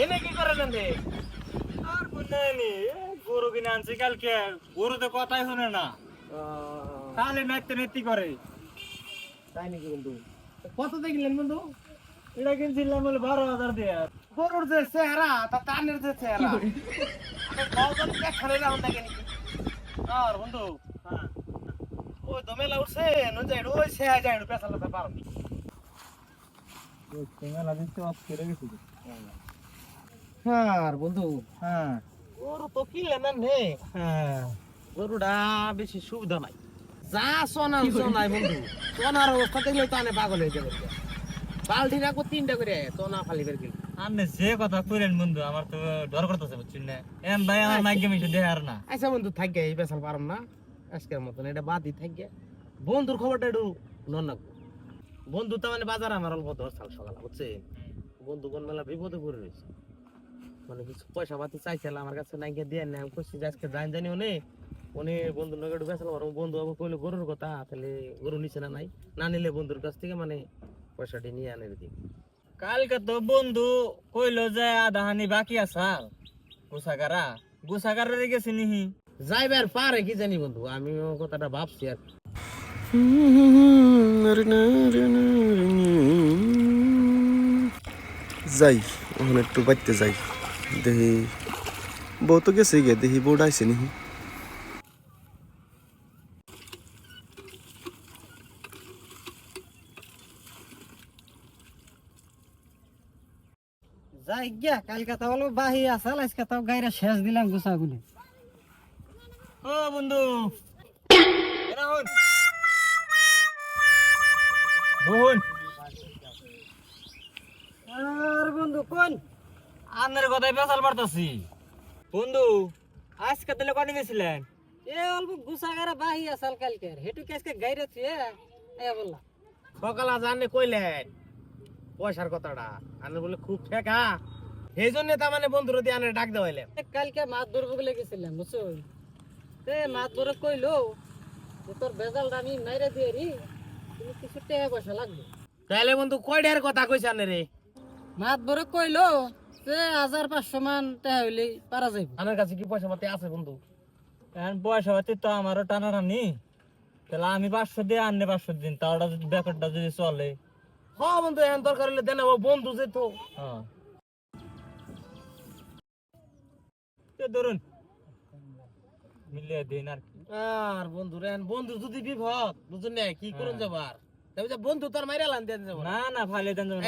এনে কি করে রে আর বুঝলেনি গরু কিনে আনছি কালকে গরু তো কথাই শুনে না খালি নাচতে নাচতে করে তাই নাকি বন্ধু কত দেখলেন বন্ধু এটা কিনছিলাম বলে বারো হাজার দিয়ে গরুর যে চেহারা তা তানের যে চেহারা আর বন্ধু হ্যাঁ ওই দমেলা উঠছে নো যাই ওই সে যায় পেছালে পারবি মেলা দিন তো অফ করে গেছি হ্যাঁ আর বন্ধু হ্যাঁ। গরু তো কিনলে না নে। হ্যাঁ। গরুটা বেশি সুবিধা নাই। যা সোনা বন্ধু। সোনার অবস্থা দেখলে তো আনে পাগল হয়ে যাবে। বালতি রাখব তিনটা করে সোনা খালি বের গেল আপনি যে কথা কইলেন বন্ধু আমার তো ডর করতেছে বুঝছেন না? এম ভাই আমার মিশে দেয় আর না। আচ্ছা বন্ধু থাকবে এই পেছাল পারম না। আজকের মতন এটা বাদই থাকবে বন্ধুর খবরটা একটু নন না। বন্ধু তো মানে বাজার আমার অল্প দশ সাল সকাল, বুঝছে? বন্ধু কোন মেলা বিপদে পড়ে রয়েছে। মানে কিছু পয়সা পাতি চাইছিল, আমার কাছে নাই গিয়ে দিয়ে আমি যে আজকে জানি জানি উনি। উনি বন্ধু নগে ঢুকেছিল আর বন্ধু আবার কইলো গরুর কথা, তাহলে গরু নিচে না নাই? না নিলে বন্ধুর কাছ থেকে মানে পয়সাটি নিয়ে আনে দিই কালকে তো বন্ধু কইলো যে আধা হানি বাকি আসাল গোসাগারা। গুসাগারে গেছে নিহি। যাইবার পারে কি জানি বন্ধু, আমিও কথাটা ভাবছি আর যাই ওখানে একটু বাইতে যাই। দেখি বউ তো গেছে গে দেখি বউটা আইসে নি যাই গিয়া কালকে তো বলো বাহি আসাল আজকে তো গাইরা শেষ দিলাম গুসাগুলি ও বন্ধু। আর বন্ধু কোন? আন্নের কথাই পেশাল পারতাছি বন্ধু আজকে তাহলে কনে গেছিলেন? এ অল্প গুছাগারা বাহি আসাল কালকে হেটু কি আজকে গাইরে থুয়ে এ? বললা সকালে জানে কইলেন পয়সার কথাটা। আনে বলে খুব ঠেকা সেই জন্য তার মানে বন্ধুরা দিয়ে আনে ডাক দেওয়াইলে কালকে মাছ ধরবো বলে গেছিলাম বুঝছ? তে মাছ ধরে কইলো তোর বেজালটা আমি মাইরে দিয়ে রি। কিছু টাকা পয়সা লাগবে তাহলে বন্ধু কয়ডার কথা কইছে আনে রে? মাছ ধরে কইলো যে হাজার পাঁচশো মান টাকা হইলে পারা যাইব। আমার কাছে কি পয়সা পাতি আছে বন্ধু? এখন পয়সা পাতি তো আমারও টানাটানি। তাহলে আমি পাঁচশো দিয়ে আনলে পাঁচশো দিন তাওটা যদি ব্যাপারটা যদি চলে। হ্যাঁ বন্ধু এখন দরকার হলে দেন বন্ধু যে তো হ্যাঁ ধরুন। মিলিয়ে দিন আর কি। আর বন্ধু রে বন্ধু যদি বিপদ বুঝুন না কি করুন যাবার? তবে যে বন্ধু তোর মাইরা লান দেন যাব না না ফালে দেন যাবে